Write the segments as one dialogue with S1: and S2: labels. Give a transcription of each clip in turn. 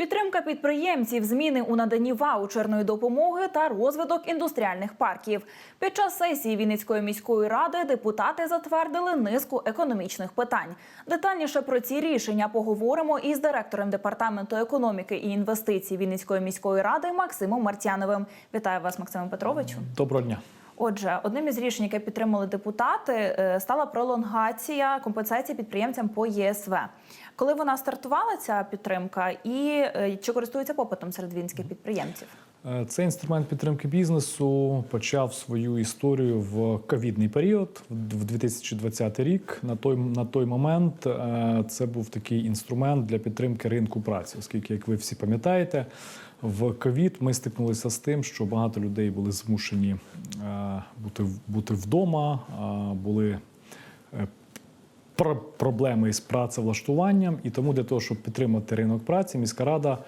S1: Підтримка підприємців, зміни у наданні ваучерної допомоги та розвиток індустріальних парків. Під час сесії Вінницької міської ради депутати затвердили низку економічних питань. Детальніше про ці рішення поговоримо із директором департаменту економіки і інвестицій Вінницької міської ради Максимом Мартяновим. Вітаю вас, Максиме Петровичу.
S2: Доброго дня.
S1: Отже, одним із рішень, яке підтримали депутати, е, стала пролонгація компенсації підприємцям по ЄСВ. Коли вона стартувала, ця підтримка, і е, чи користується попитом серед вінських підприємців?
S2: Е, Цей інструмент підтримки бізнесу почав свою історію в ковідний період, в 2020 рік. На той на той момент е, це був такий інструмент для підтримки ринку праці, оскільки, як ви всі пам'ятаєте, в ковід ми стикнулися з тим, що багато людей були змушені е, бути бути вдома, були проблеми із працевлаштуванням, і тому для того, щоб підтримати ринок праці, міська рада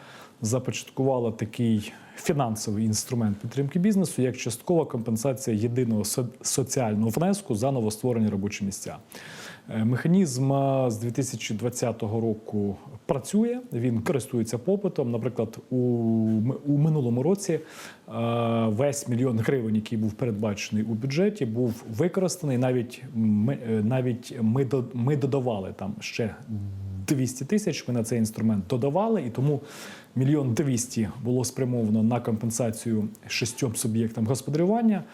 S2: започаткувала такий фінансовий інструмент підтримки бізнесу, як часткова компенсація єдиного соціального внеску за новостворені робочі місця. Е, Механізм з 2020 року працює, він користується попитом. Наприклад, у, у минулому році е, весь мільйон гривень, який був передбачений у бюджеті, був використаний. Навіть ми, е, навіть ми, ми додавали там ще 200 тисяч. Ми на цей інструмент додавали, і тому мільйон 200 було спрямовано на компенсацію шістьом суб'єктам господарювання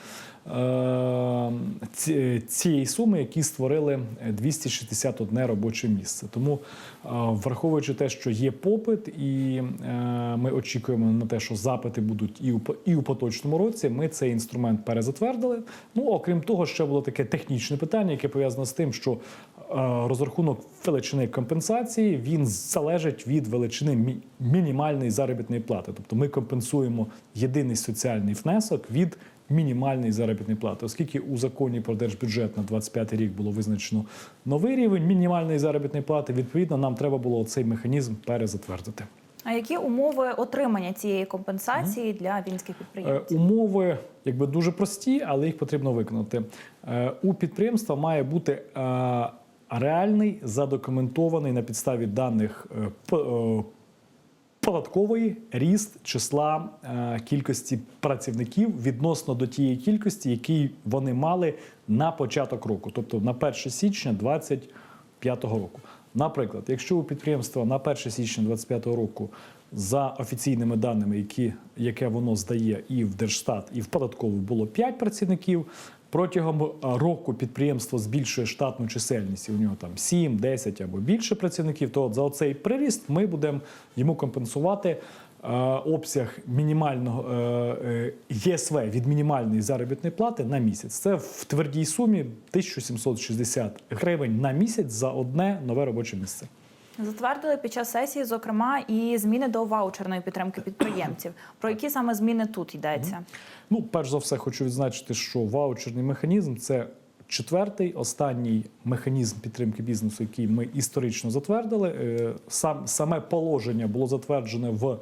S2: е, цієї суми, які створили 261 робоче місце. Тому, е, враховуючи те, що є попит, і е, ми очікуємо на те, що запити будуть і у поточному році. Ми цей інструмент перезатвердили. Ну окрім того, ще було таке технічне питання, яке пов'язане з тим, що розрахунок величини компенсації він залежить від величини мі- мінімальної заробітної плати. Тобто ми компенсуємо єдиний соціальний внесок від мінімальної заробітної плати, оскільки у законі про держбюджет на 25 рік було визначено новий рівень мінімальної заробітної плати. Відповідно, нам треба було цей механізм перезатвердити.
S1: А які умови отримання цієї компенсації для вінських
S2: Е,
S1: підприємців?
S2: Умови якби дуже прості, але їх потрібно виконати. Е, У підприємства має бути реальний задокументований на підставі даних е, е, податкової ріст числа е, кількості працівників відносно до тієї кількості, які вони мали на початок року, тобто на 1 січня 2025 року. Наприклад, якщо у підприємства на 1 січня 2025 року за офіційними даними, які, яке воно здає і в Держстат, і в податкову було 5 працівників. Протягом е, року підприємство збільшує штатну чисельність, і у нього там 7, 10 або більше працівників, то от за оцей приріст ми будемо йому компенсувати е, обсяг мінімального е, ЄСВ від мінімальної заробітної плати на місяць. Це в твердій сумі 1760 гривень на місяць за одне нове робоче місце.
S1: Затвердили під час сесії, зокрема, і зміни до ваучерної підтримки підприємців. Про які саме зміни тут йдеться?
S2: Ну, перш за все, хочу відзначити, що ваучерний механізм це четвертий, останній механізм підтримки бізнесу, який ми історично затвердили. Е, Сам саме положення було затверджене в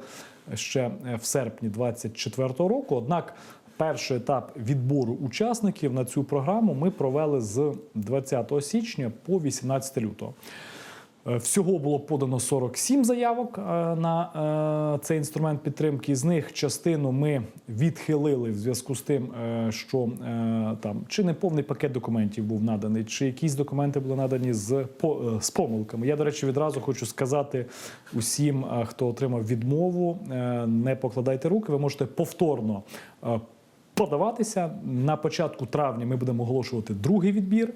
S2: ще е, в серпні 2024 року. Однак. Перший етап відбору учасників на цю програму ми провели з 20 січня по 18 лютого. Е, Всього було подано 47 заявок е, на е, цей інструмент підтримки. З них частину ми відхилили в зв'язку з тим, що там чи не повний пакет документів був наданий, чи якісь документи були надані з, по- з помилками. Я, до речі, відразу хочу сказати усім, хто отримав відмову, не покладайте руки. Ви можете повторно. Подаватися на початку травня ми будемо оголошувати другий відбір.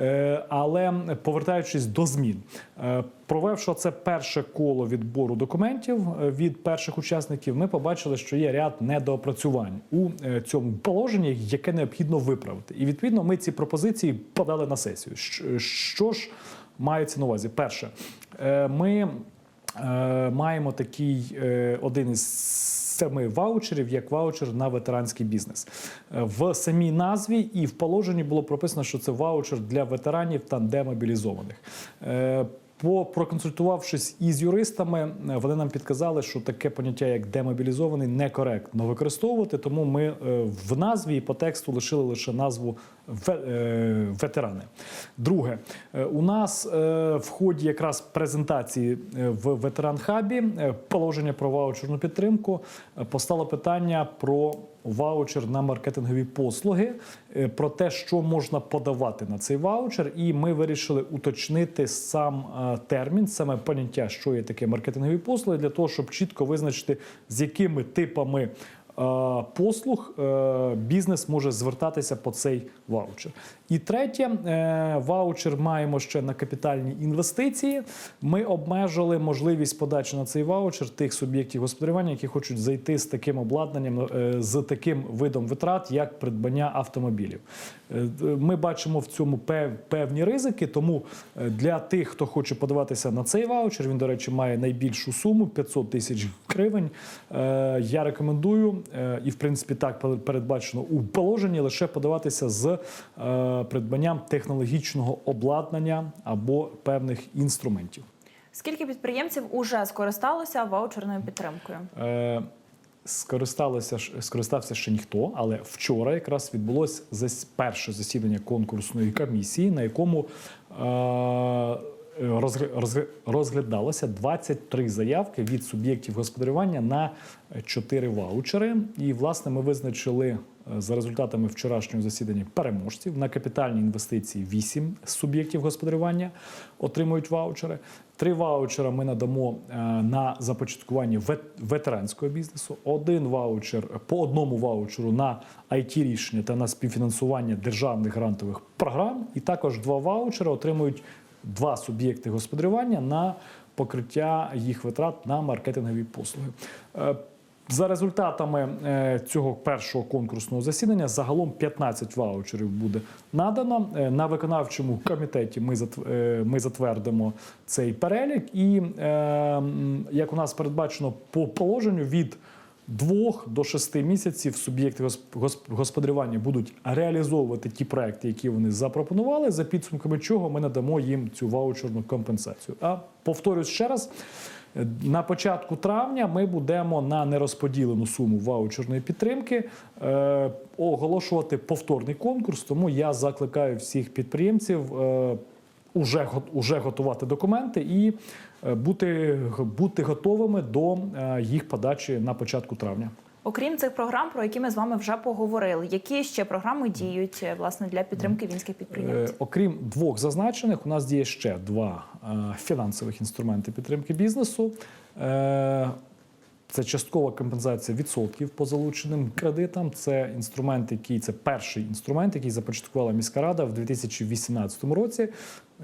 S2: Е, Але повертаючись до змін, е, провевши це перше коло відбору документів е, від перших учасників, ми побачили, що є ряд недоопрацювань у цьому положенні, яке необхідно виправити. І відповідно ми ці пропозиції подали на сесію. Що ж мається на увазі? Перше, ми маємо такий один із семи ваучерів як ваучер на ветеранський бізнес. Е, В самій назві і в положенні було прописано, що це ваучер для ветеранів та демобілізованих. Е, По проконсультувавшись із юристами, е, вони нам підказали, що таке поняття як демобілізований некоректно використовувати. Тому ми в назві і по тексту лишили лише назву ветерани. Друге, е, у нас е, в ході якраз презентації е, в ветеран хабі е, положення про ваучерну підтримку е, постало питання про ваучер на маркетингові послуги, е, про те, що можна подавати на цей ваучер, і ми вирішили уточнити сам е, термін, саме поняття, що є таке маркетингові послуги, для того, щоб чітко визначити, з якими типами е, послуг е, бізнес може звертатися по цей ваучер. І третє, е, ваучер маємо ще на капітальні інвестиції. Ми обмежили можливість подачі на цей ваучер тих суб'єктів господарювання, які хочуть зайти з таким обладнанням, е, з таким видом витрат, як придбання автомобілів. Е, Ми бачимо в цьому певні ризики, тому е, для тих, хто хоче подаватися на цей ваучер, він, до речі, має найбільшу суму 500 тисяч гривень. Е, Я рекомендую, е, і в принципі так пер- передбачено у положенні, лише подаватися з е, придбанням технологічного обладнання або певних інструментів.
S1: Скільки підприємців уже скористалося ваучерною підтримкою?
S2: Е, Скористалося скористався ще ніхто, але вчора якраз відбулося зас- перше засідання конкурсної комісії, на якому е, розглядалося 23 заявки від суб'єктів господарювання на 4 ваучери. І власне ми визначили е, за результатами вчорашнього засідання переможців на капітальні інвестиції 8 суб'єктів господарювання отримують ваучери. Три ваучера ми надамо е, на започаткування вет- ветеранського бізнесу. Один ваучер по одному ваучеру на it рішення та на співфінансування державних грантових програм. І також два ваучери отримують два суб'єкти господарювання на покриття їх витрат на маркетингові послуги. Е, За результатами е, цього першого конкурсного засідання загалом 15 ваучерів буде надано. Е, На виконавчому комітеті ми затв- ми затвердимо цей перелік, і як у нас передбачено по положенню від двох до шести місяців суб'єкти госп- госп- господарювання будуть реалізовувати ті проекти, які вони запропонували, за підсумками чого ми надамо їм цю ваучерну компенсацію. А повторюсь ще раз. е, На початку травня ми будемо на нерозподілену суму ваучерної підтримки е, оголошувати повторний конкурс. Тому я закликаю всіх підприємців е, уже, уже готувати документи і е, бути, бути готовими до е, їх подачі на початку травня.
S1: Окрім цих програм, про які ми з вами вже поговорили, які ще програми діють е, власне для підтримки вінських підприємців?
S2: Окрім двох зазначених, у нас діє ще два фінансових інструменти підтримки бізнесу. Це часткова компенсація відсотків по залученим кредитам. Це інструмент, який це перший інструмент, який започаткувала міська рада в 2018 році.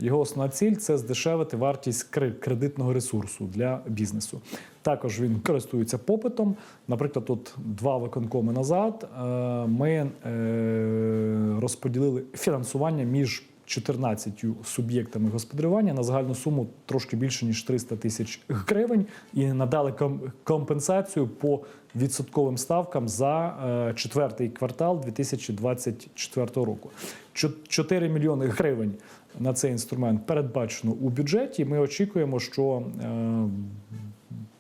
S2: Його основна ціль це здешевити вартість кре- кредитного ресурсу для бізнесу. Також він користується попитом. Наприклад, тут два виконкоми назад е, ми е, розподілили фінансування між 14 суб'єктами господарювання на загальну суму трошки більше ніж 300 тисяч гривень і надали ком- компенсацію по відсотковим ставкам за е, четвертий квартал 2024 року. Чо- 4 мільйони гривень на цей інструмент передбачено у бюджеті. Ми очікуємо, що е,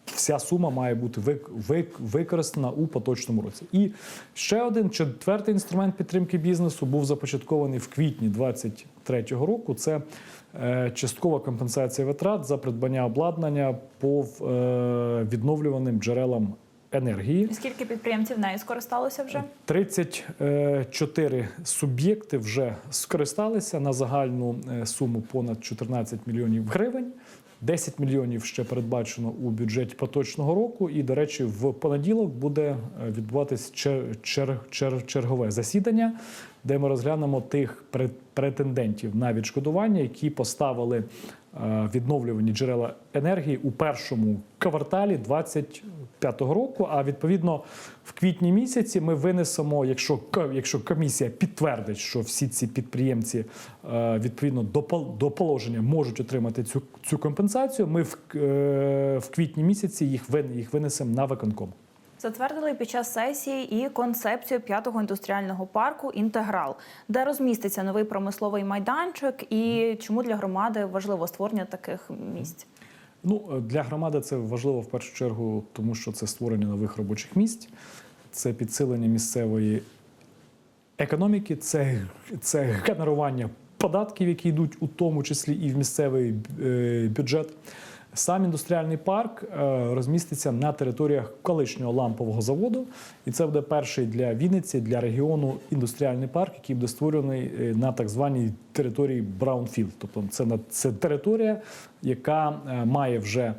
S2: вся сума має бути вик- вик- використана у поточному році. І ще один четвертий інструмент підтримки бізнесу був започаткований в квітні 2023 року. Це е, часткова компенсація витрат за придбання обладнання по відновлюваним джерелам енергії.
S1: Скільки підприємців нею скористалося вже?
S2: 34 суб'єкти вже скористалися на загальну е, суму понад 14 мільйонів гривень. 10 мільйонів ще передбачено у бюджеті поточного року. І, до речі, в понеділок буде е, відбуватись чер- чер- чер- чергове засідання, де ми розглянемо тих пре- претендентів на відшкодування, які поставили е, відновлювані джерела енергії у першому кварталі 2025 року. А відповідно в квітні місяці ми винесемо, якщо якщо комісія підтвердить, що всі ці підприємці е, відповідно до положення можуть отримати цю цю компенсацію. Ми в, е, в квітні місяці їх їх винесемо на виконком.
S1: Затвердили під час сесії і концепцію п'ятого індустріального парку Інтеграл, де розміститься новий промисловий майданчик, і чому для громади важливо створення таких місць.
S2: Ну е, для громади це важливо в першу чергу, тому що це створення нових робочих місць, це підсилення місцевої економіки, це, це генерування податків, які йдуть у тому числі і в місцевий е, бюджет. Сам індустріальний парк е, розміститься на територіях колишнього лампового заводу, і це буде перший для Вінниці, для регіону індустріальний парк, який буде створений е, на так званій території Браунфілд. Тобто це, на- це територія, яка е, має вже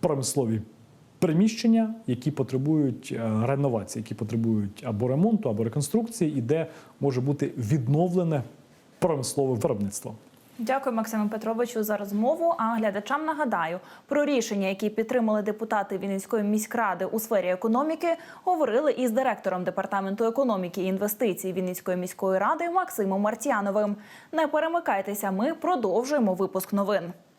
S2: промислові приміщення, які потребують реновації, які потребують або ремонту, або реконструкції, і де може бути відновлене промислове виробництво.
S1: Дякую, Максиму Петровичу, за розмову. А глядачам нагадаю про рішення, які підтримали депутати Вінницької міськради у сфері економіки, говорили із директором департаменту економіки і інвестицій Вінницької міської ради Максимом Мартіановим. Не перемикайтеся, ми продовжуємо випуск новин.